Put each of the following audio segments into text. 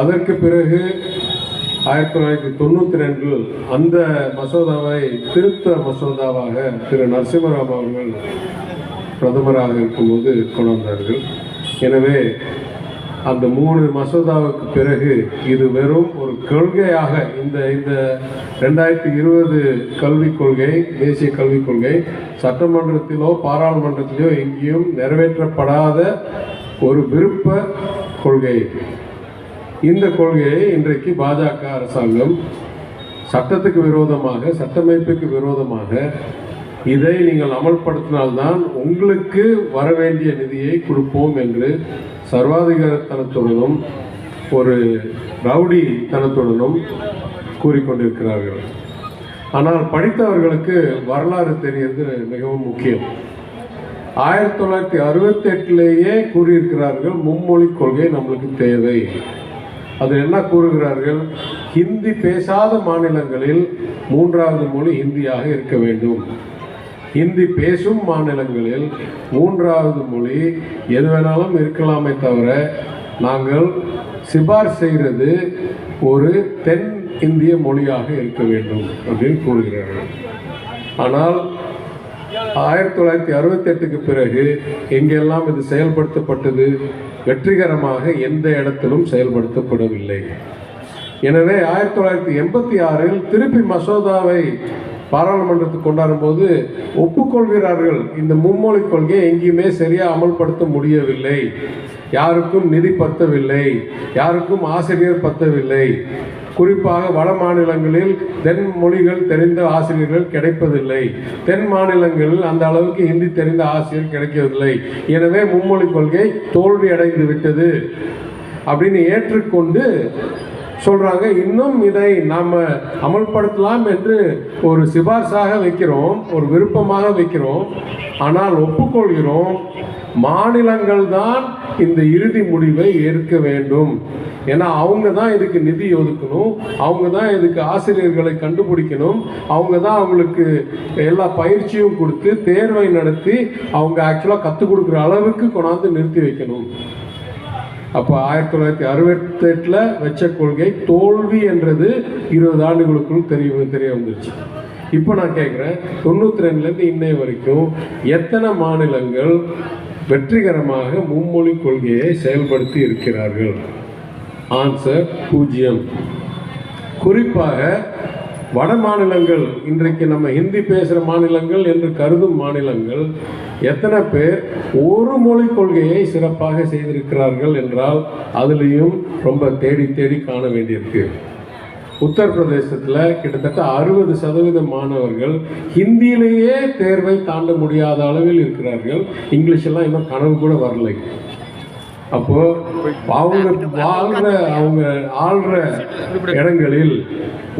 அதற்கு பிறகு ஆயிரத்தி தொள்ளாயிரத்தி தொண்ணூற்றி ரெண்டில் அந்த மசோதாவை திருத்த மசோதாவாக திரு நரசிம்மராவ் அவர்கள் பிரதமராக இருக்கும்போது கொண்டு வந்தார்கள் எனவே அந்த மூணு மசோதாவுக்கு பிறகு இது வெறும் ஒரு கொள்கையாக இந்த இந்த ரெண்டாயிரத்தி இருபது கல்விக் கொள்கை தேசிய கல்விக் கொள்கை சட்டமன்றத்திலோ பாராளுமன்றத்திலோ எங்கேயும் நிறைவேற்றப்படாத ஒரு விருப்ப கொள்கை. இந்த கொள்கையை இன்றைக்கு பாஜக அரசாங்கம் சட்டத்துக்கு விரோதமாக சட்டமைப்புக்கு விரோதமாக இதை நீங்கள் அமல்படுத்தினால்தான் உங்களுக்கு வர வேண்டிய நிதியை கொடுப்போம் என்று சர்வாதிகாரத்தனத்துடனும் ஒரு ரவுடி தனத்துடனும் கூறிக்கொண்டிருக்கிறார்கள். ஆனால் படித்தவர்களுக்கு வரலாறு தெரியறது மிகவும் முக்கியம். ஆயிரத்தி தொள்ளாயிரத்தி அறுபத்தி எட்டுலேயே கூறியிருக்கிறார்கள் மும்மொழி கொள்கை நம்மளுக்கு தேவை. அது என்ன கூறுகிறார்கள்? ஹிந்தி பேசாத மாநிலங்களில் மூன்றாவது மொழி ஹிந்தியாக இருக்க வேண்டும். ஹிந்தி பேசும் மாநிலங்களில் மூன்றாவது மொழி எது வேணாலும் இருக்கலாமே தவிர நாங்கள் சிபார் செய்கிறது ஒரு தென் இந்திய மொழியாக இருக்க வேண்டும் அப்படின்னு கூறுகிறார்கள். ஆனால் ஆயிரத்தி தொள்ளாயிரத்தி அறுபத்தி எட்டுக்கு பிறகு எங்கெல்லாம் இது செயல்படுத்தப்பட்டது. வெற்றிகரமாக எந்த இடத்திலும் செயல்படுத்தப்படவில்லை. எனவே ஆயிரத்தி தொள்ளாயிரத்தி எண்பத்தி ஆறில் திருப்பி மசோதாவை பாராளுமன்றத்துக்கு கொண்டாடும் போது ஒப்புக்கொள்கிறார்கள். இந்த மும்மொழி கொள்கையை எங்கேயுமே சரியாக அமல்படுத்த முடியவில்லை. யாருக்கும் நிதி பத்தவில்லை. யாருக்கும் ஆசிரியர் பத்தவில்லை. குறிப்பாக வட மாநிலங்களில் தென் மொழிகள் தெரிந்த ஆசிரியர்கள் கிடைப்பதில்லை. தென் மாநிலங்களில் அந்த அளவுக்கு ஹிந்தி தெரிந்த ஆசிரியர் கிடைக்கவில்லை. எனவே மும்மொழி கொள்கை தோல்வி அடைந்து விட்டது அப்படின்னு ஏற்றுக்கொண்டு சொல்றாங்க இன்னும் இதை நாம் அமல்படுத்தலாம் என்று ஒரு சிபார்சாக வைக்கிறோம் ஒரு விருப்பமாக வைக்கிறோம். ஆனால் ஒப்புக்கொள்கிறோம் மாநிலங்கள் தான் இந்த இறுதி முடிவை ஏற்க வேண்டும். ஏன்னா அவங்க தான் இதுக்கு நிதி ஒதுக்கணும் அவங்க தான் இதுக்கு ஆசிரியர்களை கண்டுபிடிக்கணும் அவங்க தான் அவங்களுக்கு எல்லா பயிற்சியும் கொடுத்து தேர்வை நடத்தி அவங்க ஆக்சுவலாக கற்றுக் கொடுக்குற அளவுக்கு கொண்டாந்து நிறுத்தி வைக்கணும். அப்போ ஆயிரத்தி தொள்ளாயிரத்தி அறுபத்தெட்டில் வச்ச கொள்கை தோல்வி என்றது இருபது ஆண்டுகளுக்குள் தெரிய தெரிய வந்துருச்சு. இப்போ நான் கேட்குறேன் தொண்ணூற்றி ரெண்டுலேருந்து இன்னைய வரைக்கும் எத்தனை மாநிலங்கள் வெற்றிகரமாக மும்மொழி கொள்கையை செயல்படுத்தி இருக்கிறார்கள்? ஆன்சர் பூஜ்ஜியம் குறிப்பாக வட மாநிலங்கள் இன்றைக்கு நம்ம ஹிந்தி பேசுகிற மாநிலங்கள் என்று கருதும் மாநிலங்கள் எத்தனை பேர் ஒரு மொழி கொள்கையை சிறப்பாக செய்திருக்கிறார்கள் என்றால் அதுலேயும் ரொம்ப தேடி தேடி காண வேண்டியிருக்கு. உத்தரப்பிரதேசத்தில் கிட்டத்தட்ட அறுபது சதவீத மாணவர்கள் ஹிந்தியிலேயே தேர்வை தாண்ட முடியாத அளவில் இருக்கிறார்கள். இங்கிலீஷெல்லாம் இன்னும் கனவு கூட வரலை. அப்போ அவங்க வாழ்ற அவங்க ஆள்ற இடங்களில்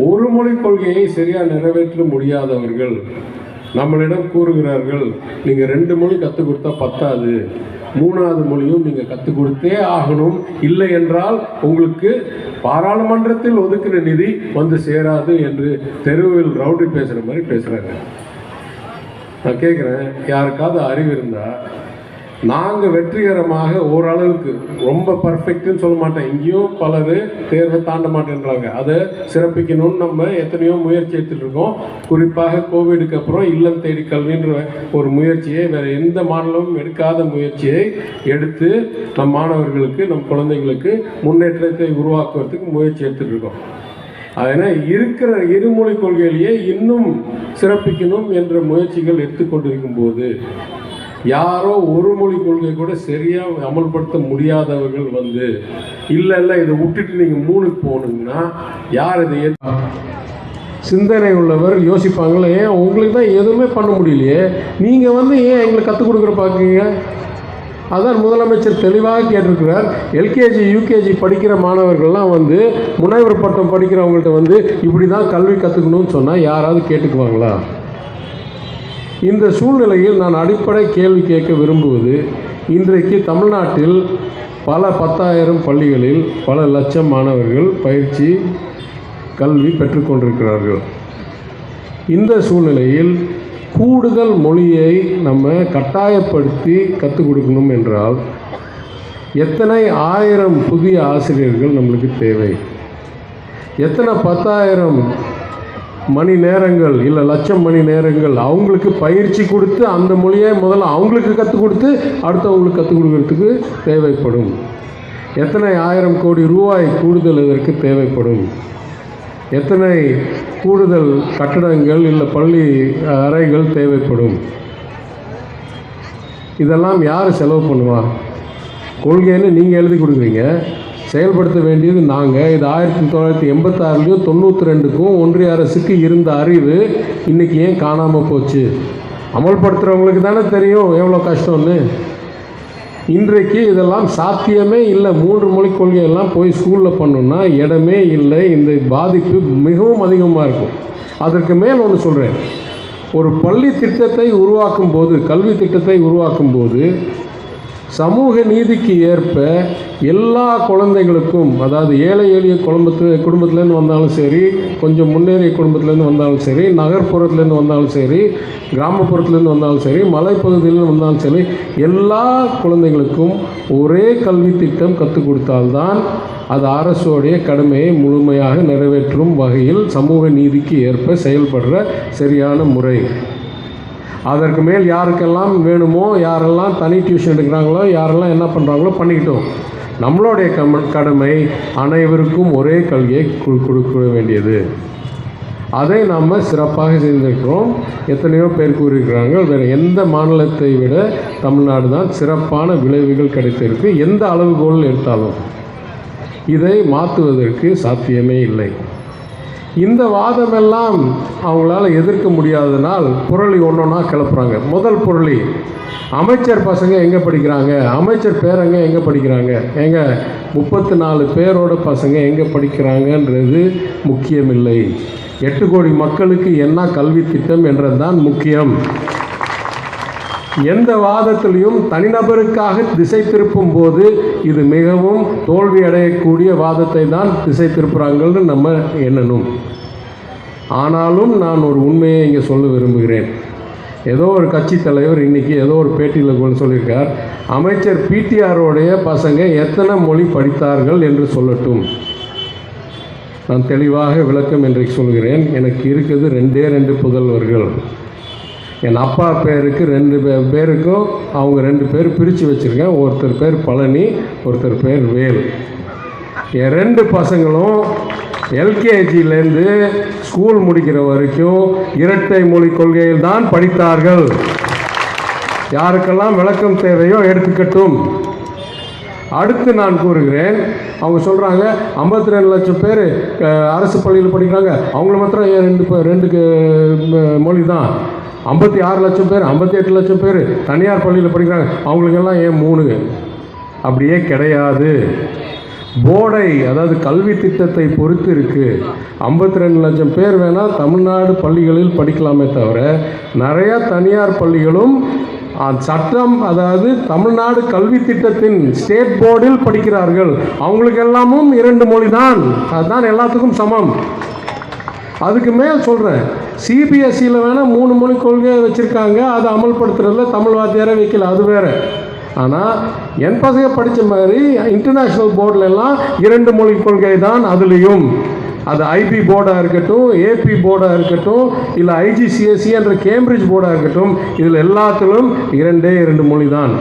ஒரு மொழி கொள்கையை சரியா நிறைவேற்ற முடியாதவர்கள் நம்மளிடம் கூறுகிறார்கள் நீங்க ரெண்டு மொழி கற்றுக் கொடுத்தா பத்தாது மூணாவது மொழியும் நீங்க கற்றுக் கொடுத்தே ஆகணும். இல்லை என்றால் உங்களுக்கு பாராளுமன்றத்தில் ஒதுக்கின நிதி வந்து சேராது என்று தெருவில் ரவுடி பேசுற மாதிரி பேசுறாங்க. நான் கேட்குறேன் யாருக்காவது அறிவு இருந்தால் நாங்கள் வெற்றிகரமாக ஓரளவுக்கு ரொம்ப பர்ஃபெக்ட்னு சொல்ல மாட்டேன். இங்கேயும் பலர் தேர்வை தாண்ட மாட்டேன்றாங்க. அதை சிறப்பிக்கணும்னு நம்ம எத்தனையோ முயற்சி எடுத்துகிட்டு இருக்கோம். குறிப்பாக கோவிடுக்கு அப்புறம் இல்லம் தேடி கல்வின்ற ஒரு முயற்சியை வேறு எந்த மாநிலமும் எடுக்காத முயற்சியை எடுத்து நம் மாணவர்களுக்கு நம் குழந்தைங்களுக்கு முன்னேற்றத்தை உருவாக்குவதற்கு முயற்சி எடுத்துகிட்டு இருக்கோம். அதனால் இருக்கிற இருமொழி கொள்கையிலேயே இன்னும் சிறப்பிக்கணும் என்ற முயற்சிகள் எடுத்துக்கொண்டிருக்கும் போது யாரோ ஒரு மொழி கொள்கை கூட சரியாக அமல்படுத்த முடியாதவர்கள் வந்து இல்லை இல்லை இதை விட்டுட்டு நீங்கள் மூணுக்கு போகணுங்கன்னா யார் இதை சிந்தனை உள்ளவர் யோசிப்பாங்களே ஏன் உங்களுக்கு தான் எதுவுமே பண்ண முடியலையே? நீங்கள் வந்து ஏன் எங்களுக்கு கற்றுக் கொடுக்குற பார்க்குறீங்க அதான் முதலமைச்சர் தெளிவாக கேட்டிருக்கிறார். எல்கேஜி யூகேஜி படிக்கிற மாணவர்கள்லாம் வந்து முனைவர் பட்டம் படிக்கிறவங்கள்ட்ட வந்து இப்படி தான் கல்வி கற்றுக்கணும்னு சொன்னால் யாராவது கேட்டுக்குவாங்களா? இந்த சூழ்நிலையில் நான் அடிப்படை கேள்வி கேட்க விரும்புவது இன்றைக்கு தமிழ்நாட்டில் பல பத்தாயிரம் பள்ளிகளில் பல லட்சம் மாணவர்கள் பயிற்சி கல்வி பெற்றுக்கொண்டிருக்கிறார்கள் இந்த சூழ்நிலையில் கூடுதல் மொழியை நம்ம கட்டாயப்படுத்தி கற்றுக் கொடுக்கணும் என்றால் எத்தனை ஆயிரம் புதிய ஆசிரியர்கள் நம்மளுக்கு தேவை? எத்தனை பத்தாயிரம் மணி நேரங்கள் இல்லை லட்சம் மணி நேரங்கள் அவங்களுக்கு பயிற்சி கொடுத்து அந்த மொழியை முதல்ல அவங்களுக்கு கற்றுக் கொடுத்து அடுத்தவங்களுக்கு கற்றுக் கொடுக்கறதுக்கு தேவைப்படும். எத்தனை ஆயிரம் கோடி ரூபாய் கூடுதல் இதற்கு தேவைப்படும்? எத்தனை கூடுதல் கட்டடங்கள் இல்லை பள்ளி அறைகள் தேவைப்படும்? இதெல்லாம் யார் செலவு பண்ணுவா? கொள்கைன்னு நீங்கள் எழுதி கொடுக்குறீங்க. செயல்படுத்த வேண்டியது நாங்கள் இது ஆயிரத்தி தொள்ளாயிரத்தி எண்பத்தாறுலையும் தொண்ணூற்றி ரெண்டுக்கும் ஒன்றிய அரசுக்கு இருந்த அறிவு இன்றைக்கி ஏன் காணாமல் போச்சு? அமல்படுத்துகிறவங்களுக்கு தானே தெரியும் எவ்வளோ கஷ்டம்னு. இன்றைக்கு இதெல்லாம் சாத்தியமே இல்லை. மூன்று மொழிக் கொள்கையெல்லாம் போய் ஸ்கூலில் பண்ணணும்னா இடமே இல்லை. இந்த பாதிப்பு மிகவும் அதிகமாக இருக்கும். அதற்கு மேல் ஒன்று சொல்கிறேன் ஒரு பள்ளி திட்டத்தை உருவாக்கும் போது கல்வி திட்டத்தை உருவாக்கும் போது சமூக நீதிக்கு ஏற்ப எல்லா குழந்தைங்களுக்கும் அதாவது ஏழை எளிய குடும்பத்து குடும்பத்துலேருந்து வந்தாலும் சரி கொஞ்சம் முன்னேறிய குடும்பத்துலேருந்து வந்தாலும் சரி நகர்ப்புறத்துலேருந்து வந்தாலும் சரி கிராமப்புறத்துலேருந்து வந்தாலும் சரி மலைப்பகுதியிலேருந்து வந்தாலும் சரி எல்லா குழந்தைங்களுக்கும் ஒரே கல்வி திட்டம் கற்றுக் கொடுத்தால்தான் அது அரசோடைய கடமையை முழுமையாக நிறைவேற்றும் வகையில் சமூக நீதிக்கு ஏற்ப செயல்படுற சரியான முறை. அதற்கு மேல் யாருக்கெல்லாம் வேணுமோ யாரெல்லாம் தனி டியூஷன் எடுக்கிறாங்களோ யாரெல்லாம் என்ன பண்ணுறாங்களோ பண்ணிக்கிட்டோம். நம்மளுடைய கம கடமை அனைவருக்கும் ஒரே கல்வியை கொடுக்க வேண்டியது. அதை நாம் சிறப்பாக செய்திருக்கிறோம். எத்தனையோ பேர் கூறியிருக்கிறாங்க. வேறு எந்த மாநிலத்தை விட தமிழ்நாடு தான் சிறப்பான விளைவுகள் கிடைத்திருக்கு. எந்த அளவுகோல் எடுத்தாலும் இதை மாற்றுவதற்கு சாத்தியமே இல்லை. இந்த வாதமெல்லாம் அவங்களால எதிர்க்க முடியாதனால் புரளி ஒன்றொன்னா கிளப்புறாங்க. முதல் புரளி அமைச்சர் பசங்க எங்கே படிக்கிறாங்க? அமைச்சர் பேரங்க எங்கே படிக்கிறாங்க? எங்க முப்பத்தி நாலு பேரோட பசங்க எங்கே படிக்கிறாங்கன்றது முக்கியமில்லை. எட்டு கோடி மக்களுக்கு என்ன கல்வி திட்டம் என்றதுதான் முக்கியம். எந்த வாதத்திலையும் தனிநபருக்காக திசை திருப்பும் போது இது மிகவும் தோல்வி அடையக்கூடிய வாதத்தை தான் திசை திருப்புறாங்கன்னு நம்ம எண்ணணும். ஆனாலும் நான் ஒரு உண்மையை இங்கே சொல்ல விரும்புகிறேன். ஏதோ ஒரு கட்சி தலைவர் இன்னைக்கு ஏதோ ஒரு பேட்டியில் கூட சொல்லியிருக்கார் அமைச்சர் பிடிஆரோடைய பசங்க எத்தனை மொழி படித்தார்கள் என்று சொல்லட்டும். நான் தெளிவாக விளக்கம் இன்றைக்கு சொல்கிறேன். எனக்கு இருக்குது ரெண்டே ரெண்டு புதல்வர்கள். என் அப்பா பேருக்கு ரெண்டு பேருக்கும் அவங்க ரெண்டு பேர் பிரித்து வச்சுருக்கேன். ஒருத்தர் பேர் பழனி ஒருத்தர் பேர் வேல். என் ரெண்டு பசங்களும் எல்கேஜிலேருந்து ஸ்கூல் முடிக்கிற வரைக்கும் இரட்டை மொழி கொள்கையில் தான் படித்தார்கள். யாருக்கெல்லாம் விளக்கம் தேவையோ எடுத்துக்கட்டும். அடுத்து நான் கூறுகிறேன் அவங்க சொல்கிறாங்க ஐம்பத்தி ரெண்டு லட்சம் பேர் அரசு பள்ளியில் படிக்கிறாங்க. அவங்கள மாத்திரம் ரெண்டு பே- ரெண்டு மொழி தான் ஐம்பத்தி ஆறு லட்சம் பேர் ஐம்பத்தி எட்டு லட்சம் பேர் தனியார் பள்ளியில் படிக்கிறாங்க. அவங்களுக்கெல்லாம் ஏன் மூணு? அப்படியே கிடையாது. போர்டை அதாவது கல்வி திட்டத்தை பொறுத்து இருக்குது ஐம்பத்தி ரெண்டு லட்சம் பேர் வேணால் தமிழ்நாடு பள்ளிகளில் படிக்கலாமே தவிர நிறையா தனியார் பள்ளிகளும் சட்டம் அதாவது தமிழ்நாடு கல்வி திட்டத்தின் ஸ்டேட் போர்டில் படிக்கிறார்கள். அவங்களுக்கு எல்லாமும் இரண்டு மொழி தான் அதுதான் எல்லாத்துக்கும் சமம். அதுக்கு மேல் சொல்கிறேன் சிபிஎஸ்சியில் வேணால் மூணு மொழி கொள்கை வச்சுருக்காங்க. அதை அமல்படுத்துறதுல தமிழ் வாத்தியாரே வைக்கல. அது வேற. ஆனால் என் பசங்க படித்த மாதிரி இன்டர்நேஷ்னல் போர்டில் எல்லாம் இரண்டு மொழி கொள்கை தான் அதுலேயும். அது ஐபி போர்டாக இருக்கட்டும் ஏபி போர்டாக இருக்கட்டும் இல்லை ஐஜிசிஎஸ்சி என்ற கேம்பிரிட்ஜ் போர்டாக இருக்கட்டும் இதில் எல்லாத்திலும் இரண்டே இரண்டு மொழி தான்.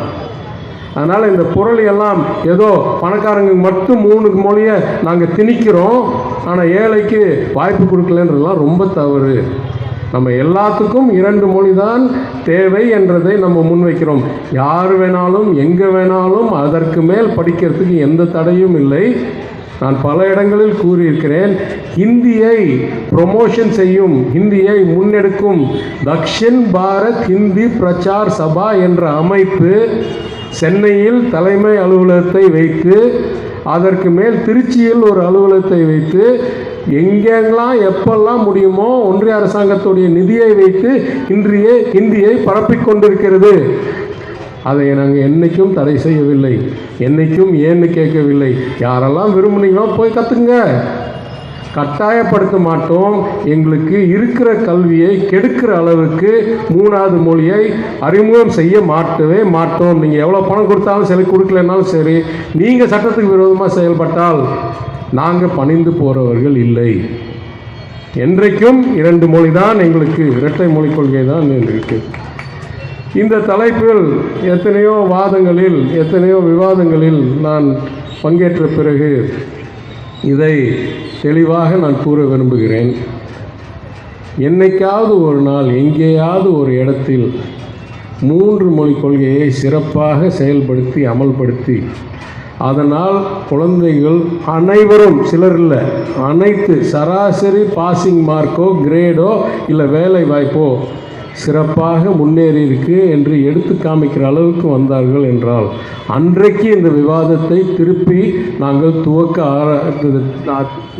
அதனால் இந்த பொருள் எல்லாம் ஏதோ பணக்காரங்க மட்டும் மூணு மொழியை நாங்கள் திணிக்கிறோம். ஆனால் ஏழைக்கு வாய்ப்பு கொடுக்கலன்றதுலாம் ரொம்ப தவறு. நம்ம எல்லாத்துக்கும் இரண்டு மொழி தான் தேவை என்றதை நம்ம முன்வைக்கிறோம். யார் வேணாலும் எங்கே வேணாலும் அதற்கு மேல் படிக்கிறதுக்கு எந்த தடையும் இல்லை. நான் பல இடங்களில் கூறியிருக்கிறேன் ஹிந்தியை ப்ரொமோஷன் செய்யும் ஹிந்தியை முன்னெடுக்கும் தக்ஷின் பாரத் ஹிந்தி பிரச்சார் சபா என்ற அமைப்பு சென்னையில் தலைமை அலுவலகத்தை வைத்து அதற்கு மேல் திருச்சியில் ஒரு அலுவலகத்தை வைத்து எங்கெங்கெல்லாம் எப்பெல்லாம் முடியுமோ ஒன்றிய அரசாங்கத்துடைய நிதியை வைத்து இன்றைய ஹிந்தியை பரப்பிக் கொண்டிருக்கிறது. அதை நாங்கள் என்றைக்கும் தடை செய்யவில்லை. என்றைக்கும் ஏன்னு கேட்கவில்லை. யாரெல்லாம் விரும்புனீங்களோ போய் கற்றுங்க கட்டாயப்படுத்த மாட்டோம் எங்களுக்கு இருக்கிற கல்வியை கெடுக்கிற அளவுக்கு மூணாவது மொழியை அறிமுகம் செய்ய மாட்டவே மாட்டோம். நீங்கள் எவ்வளோ பணம் கொடுத்தாலும் சரி கொடுக்கலனாலும் சரி நீங்கள் சட்டத்துக்கு விரோதமாக செயல்பட்டால் நாங்கள் பணிந்து போகிறவர்கள் இல்லை. என்றைக்கும் இரண்டு மொழி தான் எங்களுக்கு இரட்டை மொழிக் கொள்கை தான் இருக்கு இந்த தலைப்பில் எத்தனையோ வாதங்களில் எத்தனையோ விவாதங்களில் நான் பங்கேற்ற பிறகு இதை தெளிவாக நான் கூற விரும்புகிறேன். என்னைக்காவது ஒரு நாள் எங்கேயாவது ஒரு இடத்தில் மூன்று மொழி கொள்கையை சிறப்பாக செயல்படுத்தி அமல்படுத்தி அதனால் குழந்தைகள் அனைவரும் சிலர் இல்லை அனைத்து சராசரி பாசிங் மார்க்கோ கிரேடோ இல்லை வேலை வாய்ப்போ சிறப்பாக முன்னேறியிருக்கு என்று எடுத்து காமிக்கிற அளவுக்கு வந்தார்கள் என்றால் அன்றைக்கு இந்த விவாதத்தை திருப்பி நாங்கள் துவக்க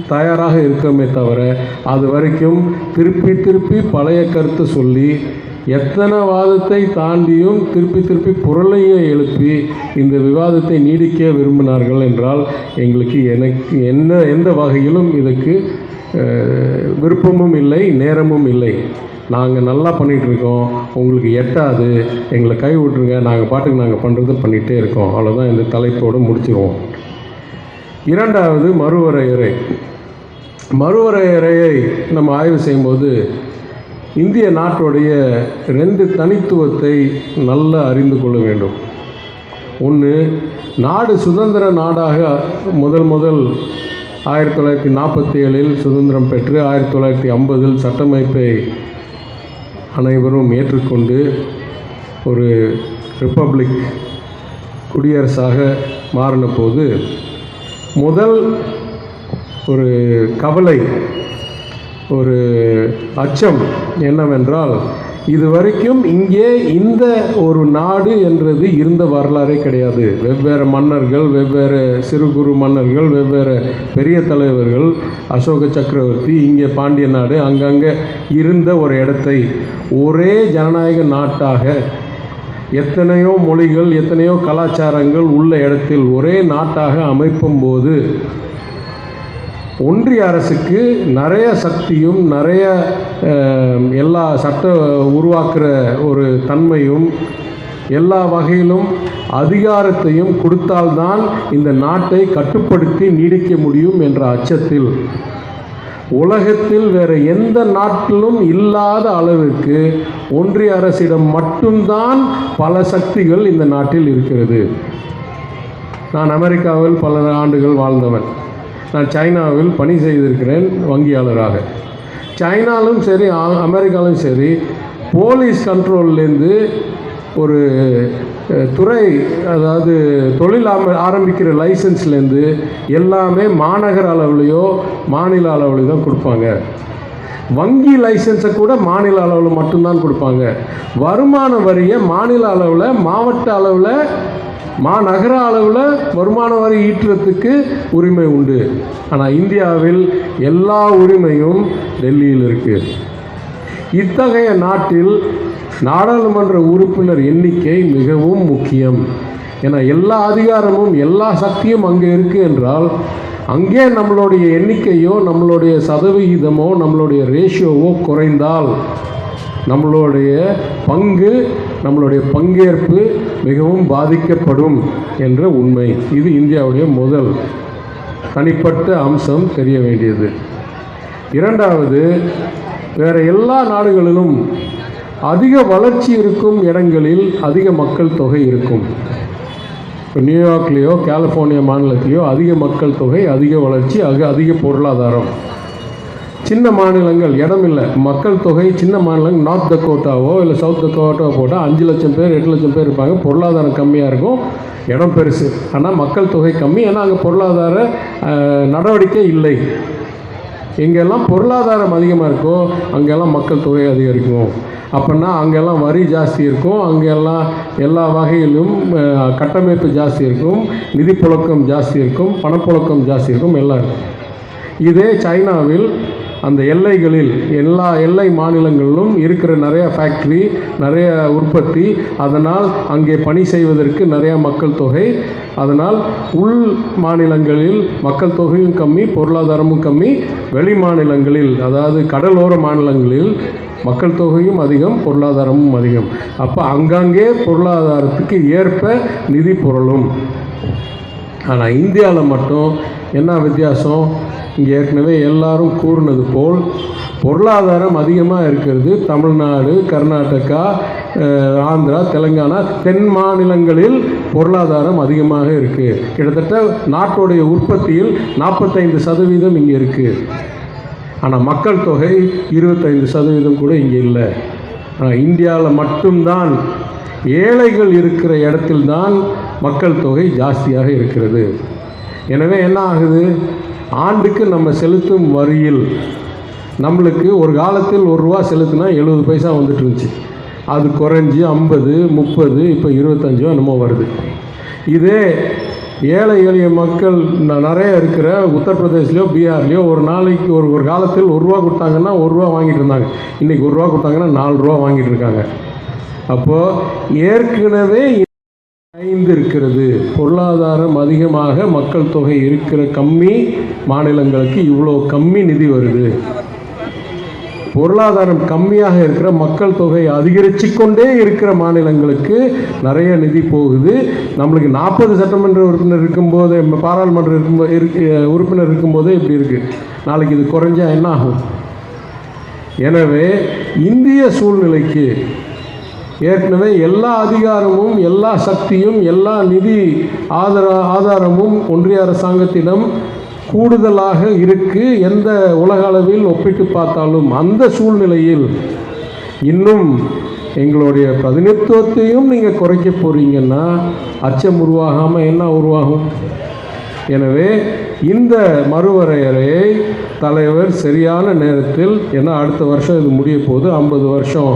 தயாராக இருக்கோமே தவிர அது வரைக்கும் திருப்பி திருப்பி பழைய கருத்தை சொல்லி எத்தனை வாதத்தை தாண்டியும் திருப்பி திருப்பி புரளையை எழுப்பி இந்த விவாதத்தை நீடிக்க விரும்பினார்கள் என்றால் எங்களுக்கு எனக்கு என்ன எந்த வகையிலும் இதுக்கு விருப்பமும் இல்லை நேரமும் இல்லை. நாங்கள் நல்லா பண்ணிகிட்டு இருக்கோம் உங்களுக்கு எட்டாது. எங்களை கை விட்டுருங்க. நாங்கள் பாட்டுக்கு நாங்கள் பண்ணுறது பண்ணிகிட்டே இருக்கோம். அவ்வளோதான் இந்த தலைப்போடு முடிச்சிருவோம் இரண்டாவது மறுவரையறை. மறுவரையறையை நம்ம ஆய்வு செய்யும்போது இந்திய நாட்டுடைய ரெண்டு தனித்துவத்தை நல்லா அறிந்து கொள்ள வேண்டும். ஒன்று நாடு சுதந்திர நாடாக முதல் முதல் ஆயிரத்தி தொள்ளாயிரத்தி நாற்பத்தி ஏழில் சுதந்திரம் பெற்று ஆயிரத்தி தொள்ளாயிரத்தி ஐம்பதில் சட்டமைப்பை அனைவரும் ஏற்றுக்கொண்டு ஒரு ரிப்பப்ளிக் குடியரசாக மாறின போது முதல் ஒரு கவலை ஒரு அச்சம் என்னவென்றால் இது வரைக்கும் இங்கே இந்த ஒரு நாடு என்றது இருந்த வரலாறே கிடையாது. வெவ்வேறு மன்னர்கள் வெவ்வேறு சிறு குறு மன்னர்கள் வெவ்வேறு பெரிய தலைவர்கள் அசோக சக்கரவர்த்தி இங்கே பாண்டிய நாடு அங்கங்கே இருந்த ஒரு இடத்தை. ஒரே ஜனநாயக நாட்டாக எத்தனையோ மொழிகள் எத்தனையோ கலாச்சாரங்கள் உள்ள இடத்தில் ஒரே நாட்டாக அமைப்பும் போது ஒன்றிய அரசுக்கு நிறைய சக்தியும் நிறைய எல்லா சட்ட உருவாக்குற ஒரு தன்மையும் எல்லா வகையிலும் அதிகாரத்தையும் கொடுத்தால்தான் இந்த நாட்டை கட்டுப்படுத்தி நீடிக்க முடியும் என்ற அச்சத்தில். உலகத்தில் வேறு எந்த நாட்டிலும் இல்லாத அளவிற்கு ஒன்றிய அரசிடம் மட்டும்தான் பல சக்திகள் இந்த நாட்டில் இருக்கிறது. நான் அமெரிக்காவில் பல ஆண்டுகள் வாழ்ந்தவன். நான் சைனாவில் பணி செய்திருக்கிறேன் வங்கியாளராக. சைனாலும் சரி ஆ- அமெரிக்காலும் சரி போலீஸ் கண்ட்ரோல்லேருந்து ஒரு துறை அதாவது தொழில் ஆரம்பிக்கிற லைசன்ஸ்லேருந்து எல்லாமே மாநகர அளவுலேயோ மாநில அளவுலையோ தான் கொடுப்பாங்க. வங்கி லைசன்ஸை கூட மாநில அளவில் மட்டும்தான் கொடுப்பாங்க. வருமான வரியை மாநில அளவில் மாவட்ட அளவில் மாநகர அளவில் வருமான வரி ஈட்டுறதுக்கு உரிமை உண்டு. ஆனால் இந்தியாவில் எல்லா உரிமையும் டெல்லியில் இருக்குது இத்தகைய நாட்டில் நாடாளுமன்ற உறுப்பினர் எண்ணிக்கை மிகவும் முக்கியம். ஏன்னா எல்லா அதிகாரமும் எல்லா சக்தியும் அங்கே இருக்குது என்றால் அங்கே நம்மளுடைய எண்ணிக்கையோ நம்மளுடைய சதவிகிதமோ நம்மளுடைய ரேஷியோவோ குறைந்தால் நம்மளுடைய பங்கு நம்மளுடைய பங்கேற்பு மிகவும் பாதிக்கப்படும் என்ற உண்மை. இது இந்தியாவுடைய முதல் தனிப்பட்ட அம்சம் தெரிய வேண்டியது. இரண்டாவது வேறு எல்லா நாடுகளிலும் அதிக வளர்ச்சி இருக்கும் இடங்களில் அதிக மக்கள் தொகை இருக்கும். இப்போ நியூயார்க்லேயோ கலிஃபோர்னியா மாநிலத்திலேயோ அதிக மக்கள் தொகை அதிக வளர்ச்சி அக அதிக பொருளாதாரம். சின்ன மாநிலங்கள் இடம் இல்லை. மக்கள் தொகை சின்ன மாநிலங்கள் நார்த் தக்கோட்டாவோ இல்லை சவுத் தக்கோட்டாவோ போட்டால் அஞ்சு லட்சம் பேர் எட்டு லட்சம் பேர் இருப்பாங்க. பொருளாதாரம் கம்மியாக இருக்கும். இடம் பெருசு. ஆனால் மக்கள் தொகை கம்மி. ஏன்னா அங்கே பொருளாதார நடவடிக்கை இல்லை. எங்கெல்லாம் பொருளாதாரம் அதிகமாக இருக்கோ அங்கெல்லாம் மக்கள் தொகை அதிகரிக்கும். அப்படின்னா அங்கெல்லாம் வரி ஜாஸ்தி இருக்கும். அங்கெல்லாம் எல்லா வகையிலும் கட்டமைப்பு ஜாஸ்தி இருக்கும். நிதிப்புழக்கம் ஜாஸ்தி இருக்கும். பணப்புழக்கம் ஜாஸ்தி இருக்கும். எல்லாம் இருக்கும். இதே சைனாவில் அந்த எல்லைகளில் எல்லா எல்லை மாநிலங்களிலும் இருக்கிற நிறைய ஃபேக்ட்ரி நிறைய உற்பத்தி அதனால் அங்கே பணி செய்வதற்கு நிறைய மக்கள் தொகை. அதனால் உள் மாநிலங்களில் மக்கள் தொகையும் கம்மி பொருளாதாரமும் கம்மி. வெளி மாநிலங்களில் அதாவது கடலோர மாநிலங்களில் மக்கள் தொகையும் அதிகம் பொருளாதாரமும் அதிகம். அப்போ அங்கங்கே பொருளாதாரத்துக்கு ஏற்ப நிதி பொருளும். ஆனால் இந்தியாவில் மட்டும் என்ன வித்தியாசம்? ஏற்கனவே எல்லாரும் கூறினது போல் பொருளாதாரம் அதிகமாக இருக்கிறது. தமிழ்நாடு கர்நாடகா ஆந்திரா தெலுங்கானா தென் மாநிலங்களில் பொருளாதாரம் அதிகமாக இருக்குது கிட்டத்தட்ட நாட்டுடைய உற்பத்தியில் நாற்பத்தைந்து சதவீதம் இங்கே இருக்குது ஆனால் மக்கள் தொகை இருபத்தைந்து சதவீதம் கூட இங்கே இல்லை. ஆனால் இந்தியாவில் மட்டும்தான் ஏழைகள் இருக்கிற இடத்தில்தான் மக்கள் தொகை ஜாஸ்தியாக இருக்கிறது. எனவே என்ன ஆகுது? ஆண்டுக்கு நம்ம செலுத்தும் வரியில் நம்மளுக்கு ஒரு காலத்தில் ஒரு ரூபா செலுத்தினா எழுபது பைசா வந்துட்டு இருந்துச்சு. அது குறைஞ்சி ஐம்பது முப்பது இப்போ இருபத்தஞ்சோ என்னமோ வருது. இதே ஏழை எளிய மக்கள் நிறைய இருக்கிற உத்தரப்பிரதேஷ்லையோ பீகார்லேயோ ஒரு நாளைக்கு ஒரு ஒரு காலத்தில் ஒரு ரூபா கொடுத்தாங்கன்னா ஒரு ரூபா வாங்கிட்டு இருந்தாங்க. இன்றைக்கி ஒரு ரூபா கொடுத்தாங்கன்னா நாலு ரூபா வாங்கிட்டு இருக்காங்க. அப்போது ஏற்கனவே குறைந்து இருக்கிறது பொருளாதாரம் அதிகமாக மக்கள் தொகை இருக்கிற கம்மி மாநிலங்களுக்கு இவ்வளோ கம்மி நிதி வருது. பொருளாதாரம் கம்மியாக இருக்கிற மக்கள் தொகை அதிகரித்து கொண்டே இருக்கிற மாநிலங்களுக்கு நிறைய நிதி போகுது. நம்மளுக்கு நாற்பது சட்டமன்ற உறுப்பினர் இருக்கும்போது பாராளுமன்ற இருக்கும்போது இருக்கு உறுப்பினர் இருக்கும்போதே இப்படி இருக்குது நாளைக்கு இது குறைஞ்சா என்ன ஆகும்? எனவே இந்திய சூழ்நிலைக்கு ஏற்கனவே எல்லா அதிகாரமும் எல்லா சக்தியும் எல்லா நிதி ஆதார ஆதாரமும் ஒன்றிய அரசாங்கத்திடம் கூடுதலாக இருக்கு. எந்த உலக அளவில் ஒப்பிட்டு பார்த்தாலும் அந்த சூழ்நிலையில் இன்னும் எங்களுடைய பிரதிநிதித்துவத்தையும் நீங்கள் குறைக்க போகிறீங்கன்னா அச்சம் உருவாகாமல் என்ன உருவாகும்? எனவே இந்த மறுவரையறையை தலைவர் சரியான நேரத்தில் ஏன்னா அடுத்த வருஷம் இது முடிய போது ஐம்பது வருஷம்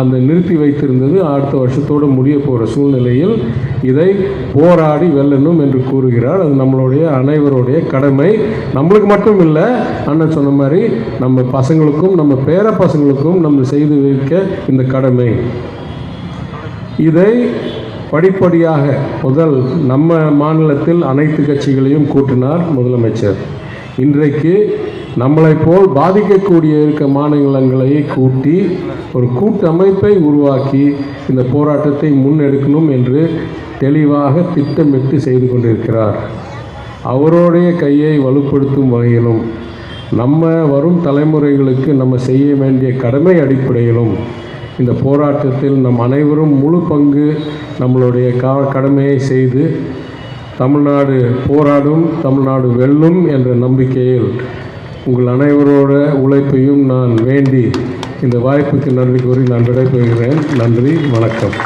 அந்த நிறுத்தி வைத்திருந்தது அடுத்த வருஷத்தோடு முடிய போகிற சூழ்நிலையில் இதை போராடி வெல்லணும் என்று கூறுகிறார். அது நம்மளுடைய அனைவருடைய கடமை. நம்மளுக்கு மட்டும் இல்லை அண்ணன் சொன்ன மாதிரி நம்ம பசங்களுக்கும் நம்ம பேர பசங்களுக்கும் நம்ம செய்து வைக்க இந்த கடமை. இதை படிப்படியாக முதல் நம்ம மாநிலத்தில் அனைத்து கட்சிகளையும் கூட்டினார் முதலமைச்சர். இன்றைக்கு நம்மளை போல் பாதிக்கக்கூடிய இருக்க மாநிலங்களை கூட்டி ஒரு கூட்டமைப்பை உருவாக்கி இந்த போராட்டத்தை முன்னெடுக்கணும் என்று தெளிவாக திட்டமிட்டு செய்து கொண்டிருக்கிறார். அவருடைய கையை வலுப்படுத்தும் வகையிலும் நம்ம வரும் தலைமுறைகளுக்கு நம்ம செய்ய வேண்டிய கடமை அடிப்படையிலும் இந்த போராட்டத்தில் நம் அனைவரும் முழு பங்கு நம்மளுடைய கா கடமையை செய்து தமிழ்நாடு போராடும் தமிழ்நாடு வெல்லும் என்ற நம்பிக்கையில் உங்கள் அனைவரோட உழைப்பையும் நான் வேண்டி இந்த வாய்ப்புக்கு நன்றி கூறி நான் விடைபெறுகிறேன். நன்றி வணக்கம்.